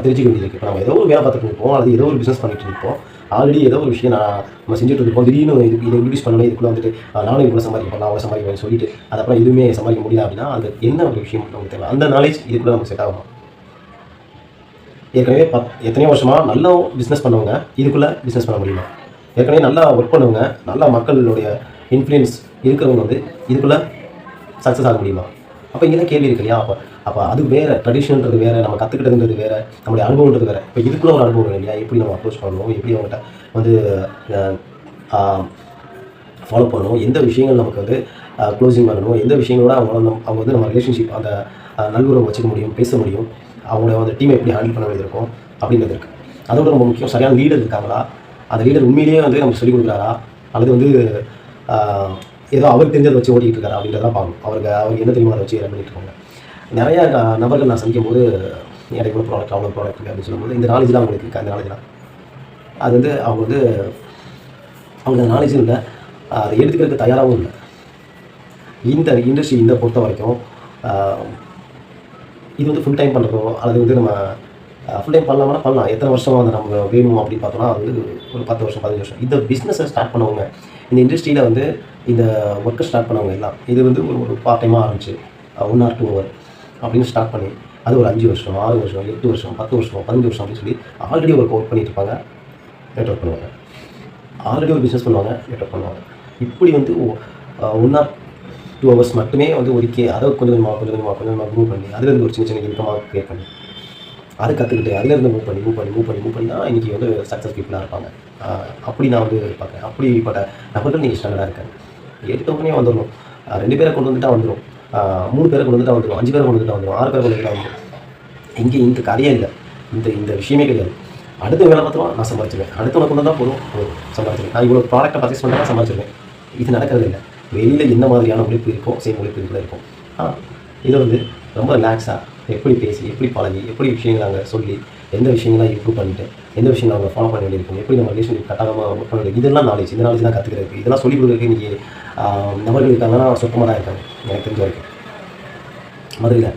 தெரிஞ்சுக்க வேண்டியது இருக்குது இப்போ நம்ம ஏதோ ஒரு வேலை பார்த்துட்டு இருப்போம் அல்லது ஏதோ ஒரு பிஸ்னஸ் பண்ணிட்டு இருப்போம் ஆல்ரெடி ஏதோ ஒரு விஷயம் நான் நம்ம செஞ்சுட்டு இருப்போம். திடீர்னு இது இதை இன்ட்ரடியூஸ் பண்ணணும் இதுக்குள்ள வந்துட்டு நானும் இவ்வளோ சம்பாதிப்போம் நான் அவ்வளோ சம்பாதிப்பேன் சொல்லிட்டு அதுக்கப்புறம் எதுவுமே சம்பாதிக்க முடியல அப்படின்னா அது என்ன ஒரு விஷயம் நமக்கு தேவை? அந்த நாலேஜ் இதுக்குள்ள நமக்கு செட் ஆகும்? ஏற்கனவே பத் எத்தனையோ வருஷமாக நல்லா பிஸ்னஸ் பண்ணவங்க இதுக்குள்ளே பிஸ்னஸ் பண்ண முடியுமா ஏற்கனவே நல்லா ஒர்க் பண்ணவங்க நல்லா மக்களுடைய இன்ஃப்ளூயன்ஸ் இருக்கிறவங்க வந்து இதுக்குள்ளே சக்ஸஸ் ஆக முடியுமா? அப்போ இங்கே தான் கேள்வி இருக்கு இல்லையா? அப்போ அப்போ அது வேறு ட்ரெடிஷன்ன்றது வேறு நம்ம கற்றுக்கிட்டதுன்றது வேறு நம்மளுடைய அனுபவன்றது வேறு. இப்போ இதுக்குள்ள ஒரு அனுபவம் இல்லையா? எப்படி நம்ம அப்ரோச் பண்ணணும்? எப்படி அவங்ககிட்ட வந்து ஃபாலோ பண்ணணும்? எந்த விஷயங்கள் நமக்கு வந்து க்ளோசிங் பண்ணணும்? எந்த விஷயங்களோட அவங்க வந்து நம்ம- அவங்க வந்து நம்ம ரிலேஷன்ஷிப் அந்த அஹ், நல்குறவை வச்சுக்க முடியும் பேச முடியும்? அவங்களோட வந்து டீமை எப்படி ஹேண்டில் பண்ண வேண்டியது இருக்கும்? அப்படின்றது இருக்குது அதோட ரொம்ப முக்கியம். சரியான லீடர் இருக்காங்களா? அந்த லீடர் உண்மையிலேயே வந்து நமக்கு சொல்லிக் கொடுக்குறாரா? அல்லது வந்து ஏதோ அவர் தெரிஞ்சதை வச்சு ஓடிட்டு இருக்காரு அப்படின்றத பார்க்கணும். அவருக்கு அவருக்கு என்ன தெரியுமோ அதை வச்சு ரன் பண்ணிட்டு இருக்காங்க நிறைய நபர்கள் நான் சந்திக்கும் போது எனக்கு ஒரு ப்ராடக்ட் அவ்வளோ ப்ராடக்ட் இருக்குது அப்படின்னு சொல்லும்போது இந்த நாலேஜ்லாம் அவங்களுக்கு இருக்குது அந்த நாலேஜ்லாம் அது வந்து அவங்க வந்து அவங்க நாலேஜும் இல்லை. அதை எடுத்துக்கிறதுக்கு தயாராகவும் இல்லை. இந்த இண்டஸ்ட்ரி இந்த பொறுத்த வரைக்கும் இது வந்து ஃபுல் டைம் பண்ணுறதோ அல்லது வந்து நம்ம ஃபுல் டைம் பண்ணலாமா பண்ணலாம். எத்தனை வருஷமாக வந்து நம்ம வேணும் அப்படின்னு பார்த்தோம்னா அது வந்து ஒரு பத்து வருஷம் பதினஞ்சு வருஷம். இந்த பிஸ்னஸை ஸ்டார்ட் பண்ணவங்க இந்த இண்டஸ்ட்ரியில் வந்து இந்த ஒர்க்கை ஸ்டார்ட் பண்ணவங்க எல்லாம். இது வந்து ஒரு ஒரு பார்ட் டைமாக ஆரம்பிச்சு ஒன் ஆர் டூ ஹவர் அப்படின்னு ஸ்டார்ட் பண்ணி அது ஒரு அஞ்சு வருஷம் ஆறு வருஷம் எட்டு வருஷம் பத்து வருஷம் பதினஞ்சு வருஷம் அப்படின்னு சொல்லி ஆல்ரெடி ஒர்க் அவுட் பண்ணிட்டு இருப்பாங்க. நெட்ஒர்க் பண்ணுவாங்க. ஆல்ரெடி ஒரு பிஸ்னஸ் பண்ணுவாங்க நெட்ஒர்க் பண்ணுவாங்க. இப்படி வந்து ஒன் ஆர் டூ ஹவர்ஸ் மட்டுமே வந்து ஒதுக்கி அதை கொஞ்சம் கொஞ்சமாக கொஞ்சம் கொஞ்சமாக கொஞ்சம் கொஞ்சமாக மூவ் பண்ணி அதுலேருந்து ஒரு சின்ன சின்ன இன்கமாக க்ரியேட் பண்ணி அதை கற்றுக்கிட்டு அதுலேருந்து மூவ் பண்ணி மூவ் பண்ணி மூவ் பண்ணி மூவ் பண்ணி தான் இன்றைக்கி வந்து சக்ஸஸ் பீப்புளாக இருப்பாங்க. அப்படி நான் வந்து பார்க்குறேன். அப்படிப்பட்ட நபர்கள் நீங்கள் ஸ்டாண்டர்டாக இருக்கேன் எடுத்த உடனே வந்துடணும். ரெண்டு பேரை கொண்டு வந்துட்டா வந்துடும். மூணு பேரை கொண்டு வந்துட்டா வந்துடும். அஞ்சு பேரை கொண்டு வந்துட்டா வந்துடும். ஆறு பேரை கொண்டு வந்துட்டா வந்துடும். இங்கே இந்த கதையே இல்லை. இந்த இந்த விஷயமே கிடையாது. அடுத்த வேலை பார்த்துருவோம் நான் சம்பாதிச்சிருவேன் அடுத்தவங்க கொண்டு தான் போதும். போதும். சம்பாதிச்சிருவேன் நான் இவ்வளோ ப்ராடக்ட்டை பர்ச்சேஸ் பண்ணால் சம்பாதிச்சிருவேன் இது நடக்கிறது இல்லை வெளியில் என்ன மாதிரியான உழைப்பு இருக்கும் சேம் உழைப்பு இதுக்குள்ள இருக்கும். ஆ இதை வந்து ரொம்ப ரிலாக்ஸாக எப்படி பேசி எப்படி பழகி எப்படி விஷயங்கள் அங்கே சொல்லி எந்த விஷயங்கள்லாம் இம்ப்ரூவ் பண்ணிட்டு எந்த விஷயங்கள் அவங்க ஃபாலோ பண்ண வேண்டியிருக்கோம் எப்படி நம்ம ரிலேஷன்ஷிப் கட்டாயமாக ஒர்க் பண்ண இதெல்லாம் நாலேஜ் இந்த நாலேஜ் தான் கற்றுக்கிறது இதெல்லாம் சொல்லிக் கொடுக்குறதுக்கு இன்றைக்கி நபர்கள் இருக்காங்கன்னா சுத்தமாக தான் இருக்காங்க எனக்கு தெரிஞ்ச வரைக்கும். மதுரையில்